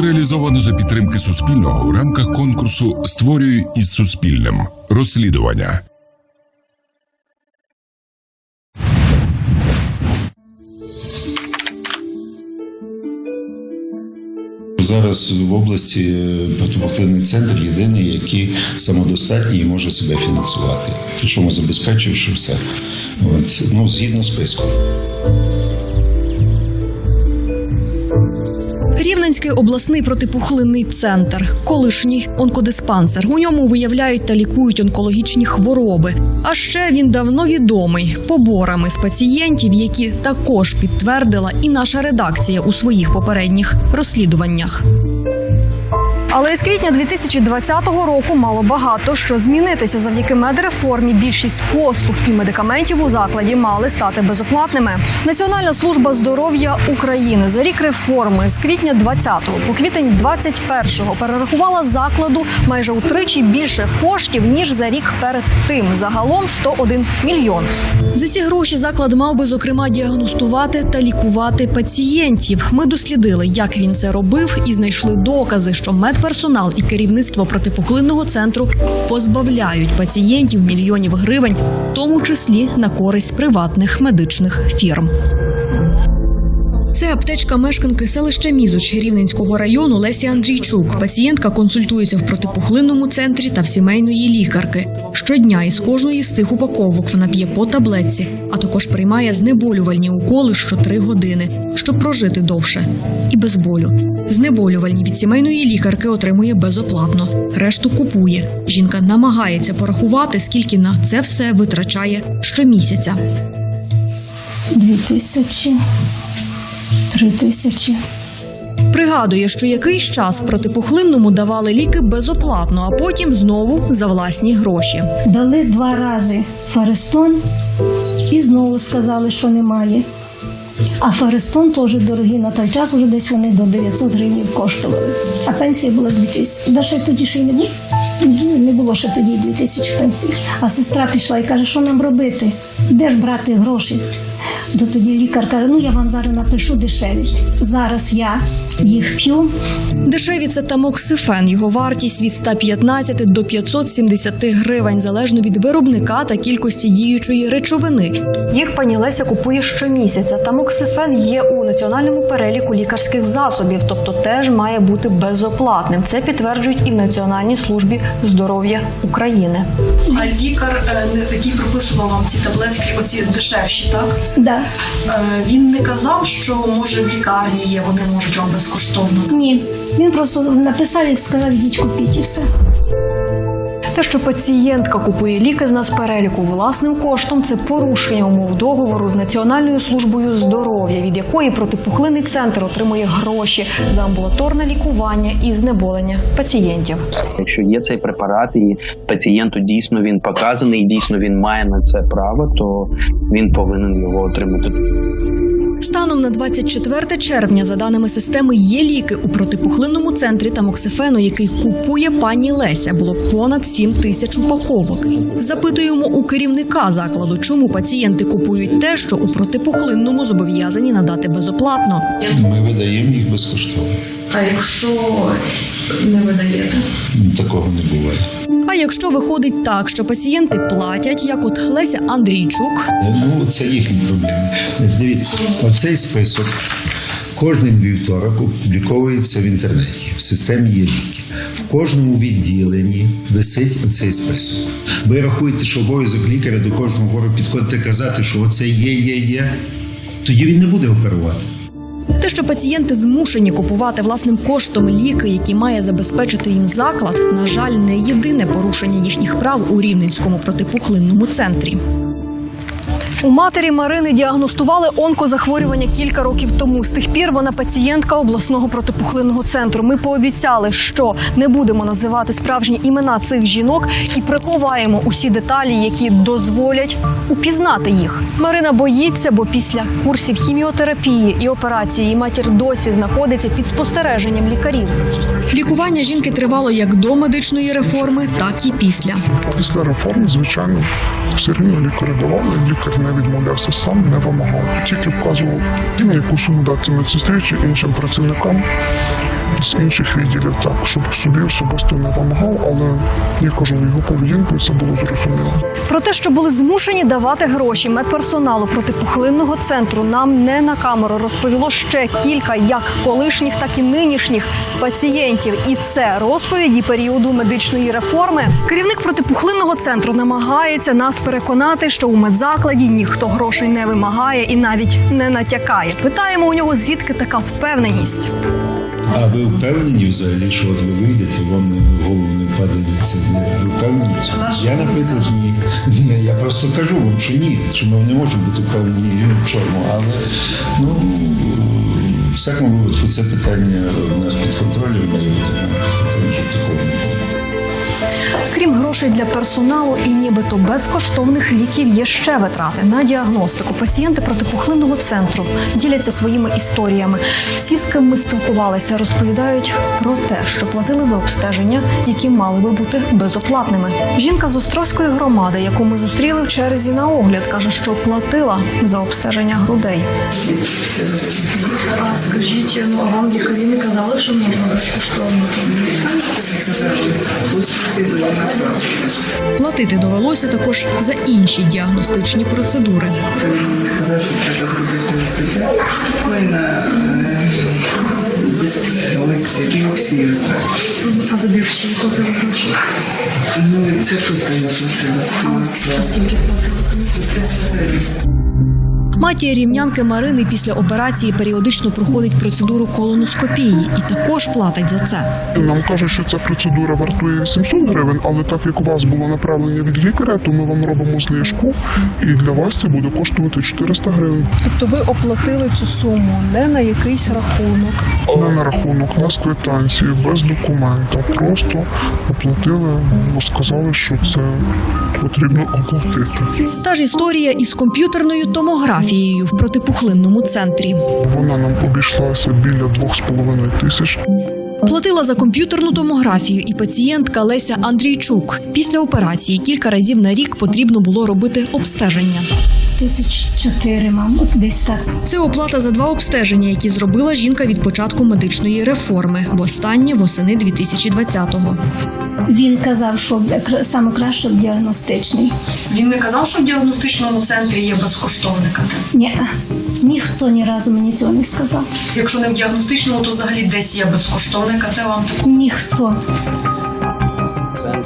реалізовано за підтримки Суспільного в рамках конкурсу Створюю із Суспільним розслідування. Зараз в області протипухлинний центр єдиний, який самодостатній і може себе фінансувати. Причому забезпечивши все. От, ну, згідно списку. Рівненський обласний протипухлинний центр, колишній онкодиспансер. У ньому виявляють та лікують онкологічні хвороби. А ще він давно відомий поборами з пацієнтів, які також підтвердила і наша редакція у своїх попередніх розслідуваннях. Але з квітня 2020 року мало багато що змінитися завдяки медреформі. Більшість послуг і медикаментів у закладі мали стати безоплатними. Національна служба здоров'я України за рік реформи з квітня 20-го по квітень 21-го перерахувала закладу майже утричі більше коштів ніж за рік перед тим. Загалом 101 мільйон. За ці гроші заклад мав би зокрема діагностувати та лікувати пацієнтів. Ми дослідили, як він це робив, і знайшли докази, що медперсонал і керівництво протипухлинного центру позбавляють пацієнтів мільйонів гривень, в тому числі на користь приватних медичних фірм. Це аптечка мешканки селища Мізуч Рівненського району Лесі Андрійчук. Пацієнтка консультується в протипухлинному центрі та в сімейної лікарки. Щодня із кожної з цих упаковок вона п'є по таблетці, а також приймає знеболювальні уколи що три години, щоб прожити довше і без болю. Знеболювальні від сімейної лікарки отримує безоплатно. Решту купує. Жінка намагається порахувати, скільки на це все витрачає щомісяця. Дві тисячі, три тисячі. Пригадує, що якийсь час в протипухлинному давали ліки безоплатно, а потім знову за власні гроші. Дали два рази Фаристон і знову сказали, що немає. А Фаристон теж дорогий на той час, вже десь вони до 900 гривень коштували. А пенсія була 2000. Да ще тоді ще й не було. Не було ще тоді 2000 пенсій. А сестра пішла і каже, що нам робити? Де ж брати гроші? То тоді лікар каже: ну я вам зараз напишу дешеві. Зараз я їх п'ю, Дешеві це тамоксифен. Його вартість від 115 до 570 гривень, залежно від виробника та кількості діючої речовини. Їх пані Леся купує щомісяця. Тамоксифен є у національному переліку лікарських засобів, тобто теж має бути безоплатним. Це підтверджують і в Національній службі здоров'я України. А лікар, е, не- який прописував вам ці таблетки, оці дешевші, так? да. Е, Він не казав, що може в лікарні є, вони можуть вам безкоштовно. Ні, він просто написав і сказав, ідіть купіть і все. Те, що пацієнтка купує ліки з нас переліку власним коштом, це порушення умов договору з Національною службою здоров'я, від якої протипухлинний центр отримує гроші за амбулаторне лікування і знеболення пацієнтів. Якщо є цей препарат, і пацієнту дійсно він показаний, і дійсно він має на це право, то він повинен його отримати. Станом на 24 червня, за даними системи, є ліки у протипухлинному центрі тамоксифену, який купує пані Леся. Було понад 7 тисяч упаковок. Запитуємо у керівника закладу, чому пацієнти купують те, що у протипухлинному зобов'язані надати безоплатно. Ми видаємо їх безкоштовно. А якщо не видаєте? Такого не буває. А якщо виходить так, що пацієнти платять, як от Леся Андрійчук, Ну, це їхні проблеми. Дивіться, оцей список кожен вівторок опубліковується в інтернеті. В системі є ліки. В кожному відділенні висить оцей список. Ви рахуєте, що обов'язок лікаря до кожного хворого підходити казати, що оце є, є, є. Тоді він не буде оперувати. Те, що пацієнти змушені купувати власним коштом ліки, які має забезпечити їм заклад, на жаль, не єдине порушення їхніх прав у рівненському протипухлинному центрі. У матері Марини діагностували онкозахворювання кілька років тому. З тих пір вона пацієнтка обласного протипухлинного центру. Ми пообіцяли, що не будемо називати справжні імена цих жінок і приховаємо усі деталі, які дозволять упізнати їх. Марина боїться, бо після курсів хіміотерапії і операції матір досі знаходиться під спостереженням лікарів. Лікування жінки тривало як до медичної реформи, так і після. Після реформи, звичайно, все рівно лікарі давали, лікар не не відмовлявся сам, не вимагав. Тільки вказував, яку суму дати медсестрі чи іншим працівникам з інших відділів, так, щоб собі особисто не вимагав, але я кажу, його поведінку це було зрозуміло. Про те, що були змушені давати гроші медперсоналу протипухлинного центру, нам не на камеру розповіло ще кілька як колишніх, так і нинішніх пацієнтів. І це розповіді періоду медичної реформи. Керівник протипухлинного центру намагається нас переконати, що у медзакладі ніхто грошей не вимагає і навіть не натякає. Питаємо у нього, звідки така впевненість. А ви впевнені взагалі, що от ви вийдете, вам голову не падає це? Ви впевнені? Я, наприклад, ні. Я просто кажу вам, що ні, що ми не можемо бути впевнені ні в чому. Але ну, в всякому випадку це питання у нас під контролем. Тому що такого. Крім грошей для персоналу і нібито безкоштовних ліків є ще витрати на діагностику. Пацієнти протипухлинного центру діляться своїми історіями. Всі, з ким ми спілкувалися, розповідають про те, що платили за обстеження, які мали би бути безоплатними. Жінка з Острозької громади, яку ми зустріли в черзі на огляд, каже, що платила за обстеження грудей. А скажіть, ну а вам лікарі не казали, що можна безкоштовно? Платити довелося також за інші діагностичні процедури. сказав, що треба зробити. Ми на лекції, всі. А за біопсію платили гроші? Ну, це тут, звісно, треба А скільки платили? Матір рівнянки Марини після операції періодично проходить процедуру колоноскопії і також платить за це. Нам кажуть, що ця процедура вартує 700 гривень, але так як у вас було направлення від лікаря, то ми вам робимо знижку, і для вас це буде коштувати 400 гривень. Тобто ви оплатили цю суму не на якийсь рахунок. Не на рахунок, на квитанції, без документа. Просто оплатили, бо сказали, що це потрібно оплатити. Та ж історія із комп'ютерною томографією в протипухлинному центрі. Вона нам обійшлася біля 2,5 тисяч. Платила за комп'ютерну томографію і пацієнтка Леся Андрійчук. Після операції кілька разів на рік потрібно було робити обстеження. Тисяч чотири, мабуть, десь так. Це оплата за два обстеження, які зробила жінка від початку медичної реформи. Востаннє восени 2020-го. Він казав, що саме краще в діагностичний. Він не казав, що в діагностичному центрі є безкоштовне КТ. Ні, ніхто ні разу мені цього не сказав. Якщо не в діагностичному, то взагалі десь є безкоштовне КТ. Вам таку? Ніхто.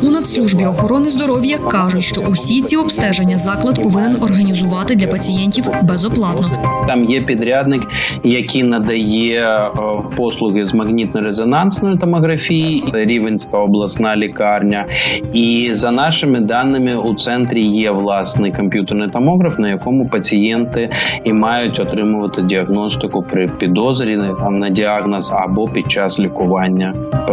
У Нацслужбі охорони здоров'я кажуть, що усі ці обстеження заклад повинен організувати для пацієнтів безоплатно. Там є підрядник, який надає е, послуги з магнітно-резонансної томографії. Це Рівенська обласна лікарня. І за нашими даними, у центрі є власний комп'ютерний томограф, на якому пацієнти і мають отримувати діагностику при підозрі там на діагноз або під час лікування е,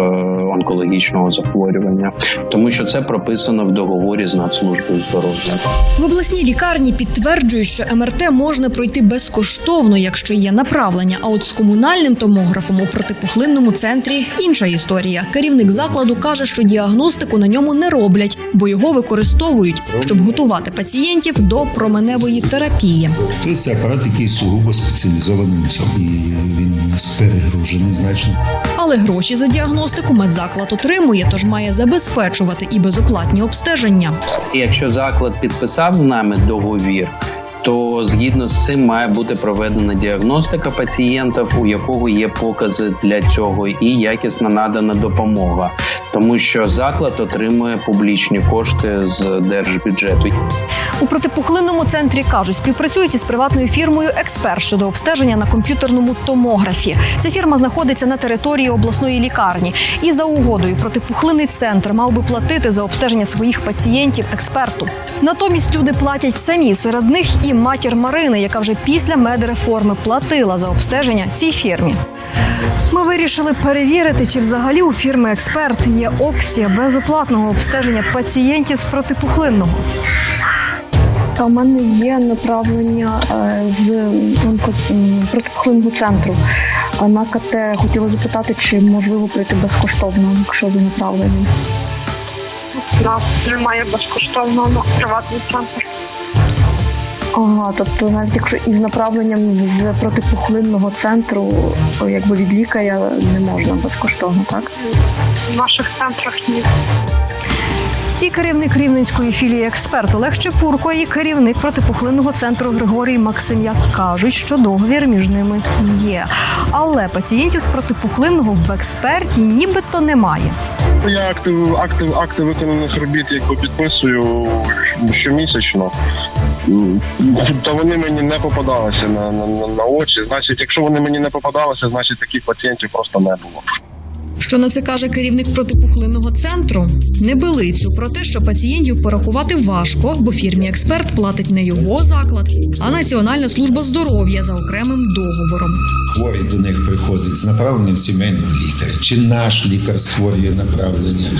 онкологічного захворювання, тому що це прописано в договорі з Нацслужбою здоров'я. В обласній лікарні підтверджують, що МРТ можна пройти безкоштовно, якщо є направлення. А от з комунальним томографом у протипухлинному центрі інша історія. Керівник закладу каже, що діагностику на ньому не роблять, бо його використовують, щоб готувати пацієнтів до променевої терапії. Тобто це апарат, який сугубо спеціалізований на цьому. І він у нас перегружений значно. Але гроші за діагностику медзаклад отримує, тож має забезпечувати і безоплатні обстеження. Якщо заклад підписав з нами договір, то згідно з цим має бути проведена діагностика пацієнтів, у якого є покази для цього, і якісна надана допомога, тому що заклад отримує публічні кошти з держбюджету. У протипухлинному центрі кажуть, співпрацюють із приватною фірмою Експерт щодо обстеження на комп'ютерному томографі. Ця фірма знаходиться на території обласної лікарні. І за угодою протипухлинний центр мав би платити за обстеження своїх пацієнтів експерту. Натомість люди платять самі. Серед них і матір Марини, яка вже після медреформи платила за обстеження цій фірмі. Ми вирішили перевірити, чи взагалі у фірми Експерт є опція безоплатного обстеження пацієнтів з протипухлинного. У мене є направлення е, з протипухлинного центру. На КТ хотіла запитати, чи можливо пройти безкоштовно, якщо ви направлені. У нас немає безкоштовного на приватний центр. Ага, тобто навіть якщо із направленням з протипухлинного центру, якби від лікаря не можна безкоштовно, так? В наших центрах ні. І керівник рівненської філії експерт Олег Чепурко, і керівник протипухлинного центру Григорій Максим'як кажуть, що договір між ними є. Але пацієнтів з протипухлинного в експерті нібито немає. Я актив, актив, акти виконаних робіт якби підписую щомісячно. М, Та вони мені не попадалися на, на- на очі. Значить, якщо вони мені не попадалися, значить таких пацієнтів просто не було. Що на це каже керівник протипухлинного центру? Небилицю про те, що пацієнтів порахувати важко, бо фірмі експерт платить не його заклад, а Національна служба здоров'я за окремим договором. Хворий до них приходить з направленням сімейного лікаря, чи наш лікар створює направлення,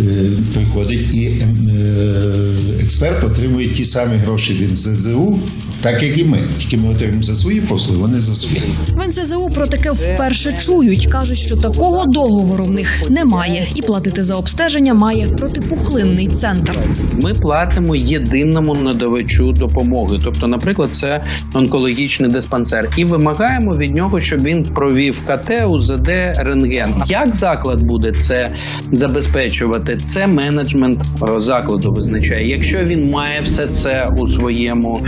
е, приходить і ем, е, експерт отримує ті самі гроші від ЗЗУ, так як і ми. Тільки ми отримуємо за свої послуги, вони за свої. В НСЗУ про таке вперше чують. кажуть, що такого договору в них немає, і платити за обстеження має протипухлинний центр. Ми платимо єдиному надавачу допомоги. Тобто, наприклад, це онкологічний диспансер, і вимагаємо від нього, щоб він провів КТ, УЗД, рентген. Як заклад буде це забезпечувати? Це менеджмент е, закладу визначає. Якщо він має все це у своєму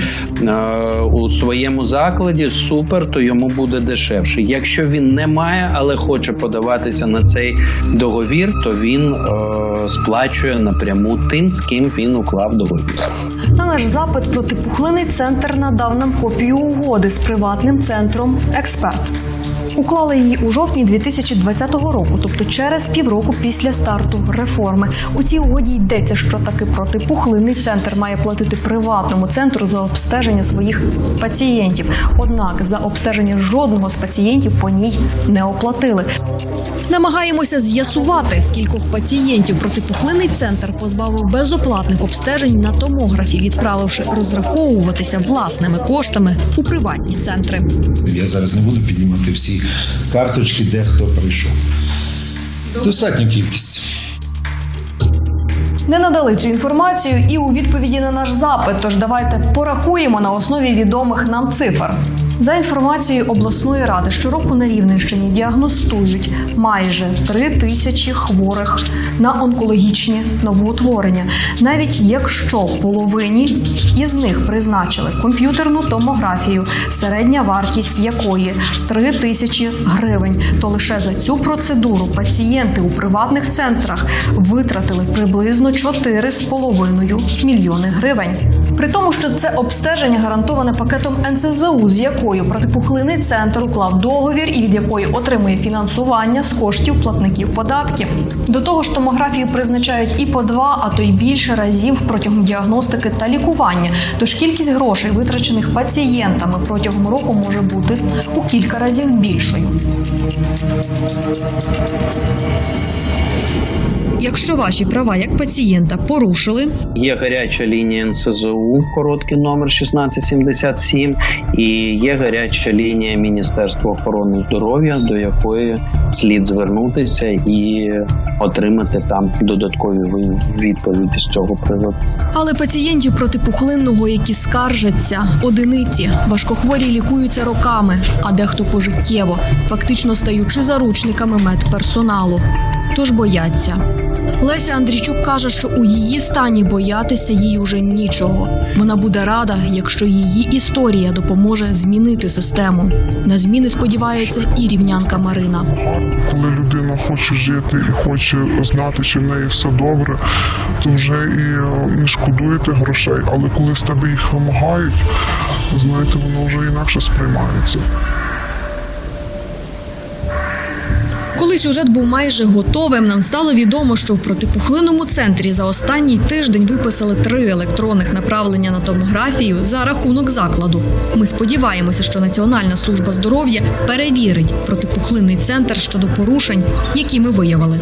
е, у своєму закладі, супер, то йому буде дешевше. Якщо він не має, але хоче подаватися на цей договір, то він е, сплачує напряму тим, з ким він уклав договір. На наш запит протипухлинний центр надав нам копію угоди з приватним центром Експерт. Уклали її у жовтні 2020 року, тобто через півроку після старту реформи. У цій угоді йдеться, що таки протипухлинний центр має платити приватному центру за обстеження своїх пацієнтів. Однак за обстеження жодного з пацієнтів по ній не оплатили. Намагаємося з'ясувати, скількох пацієнтів протипухлинний центр позбавив безоплатних обстежень на томографі, відправивши розраховуватися власними коштами у приватні центри. Я зараз не буду піднімати всі карточки, де хто прийшов. Достатня кількість. Не надали цю інформацію і у відповіді на наш запит. Тож давайте порахуємо на основі відомих нам цифр. За інформацією обласної ради, щороку на Рівненщині діагностують майже три тисячі хворих на онкологічні новоутворення. Навіть якщо половині із них призначили комп'ютерну томографію, середня вартість якої 3 тисячі гривень, то лише за цю процедуру пацієнти у приватних центрах витратили приблизно 4,5 мільйони гривень. При тому, що це обстеження гарантоване пакетом НСЗУ, з якою протипухлинний центр уклав договір і від якої отримує фінансування з коштів платників податків. До того ж, томографію призначають і по два, а то й більше разів протягом діагностики та лікування. Тож кількість грошей, витрачених пацієнтами протягом року, може бути у кілька разів більшою. Якщо ваші права як пацієнта порушили, Є гаряча лінія НСЗУ, короткий номер 1677, і є гаряча лінія Міністерства охорони здоров'я, до якої слід звернутися і отримати там додаткові відповіді з цього приводу. Але пацієнтів протипухлинного, які скаржаться, одиниці важкохворі лікуються роками, а дехто пожиттєво, фактично стаючи заручниками медперсоналу. Тож бояться. Леся Андрійчук каже, що у її стані боятися їй уже нічого. Вона буде рада, якщо її історія допоможе змінити систему. На зміни сподівається і рівнянка Марина. Коли людина хоче жити і хоче знати, чи в неї все добре, то вже і е, не шкодуєте грошей. Але коли з тебе їх вимагають, знаєте, воно вже інакше сприймається. Коли сюжет був майже готовим, нам стало відомо, що в протипухлинному центрі за останній тиждень виписали три електронних направлення на томографію за рахунок закладу. Ми сподіваємося, що Національна служба здоров'я перевірить протипухлинний центр щодо порушень, які ми виявили.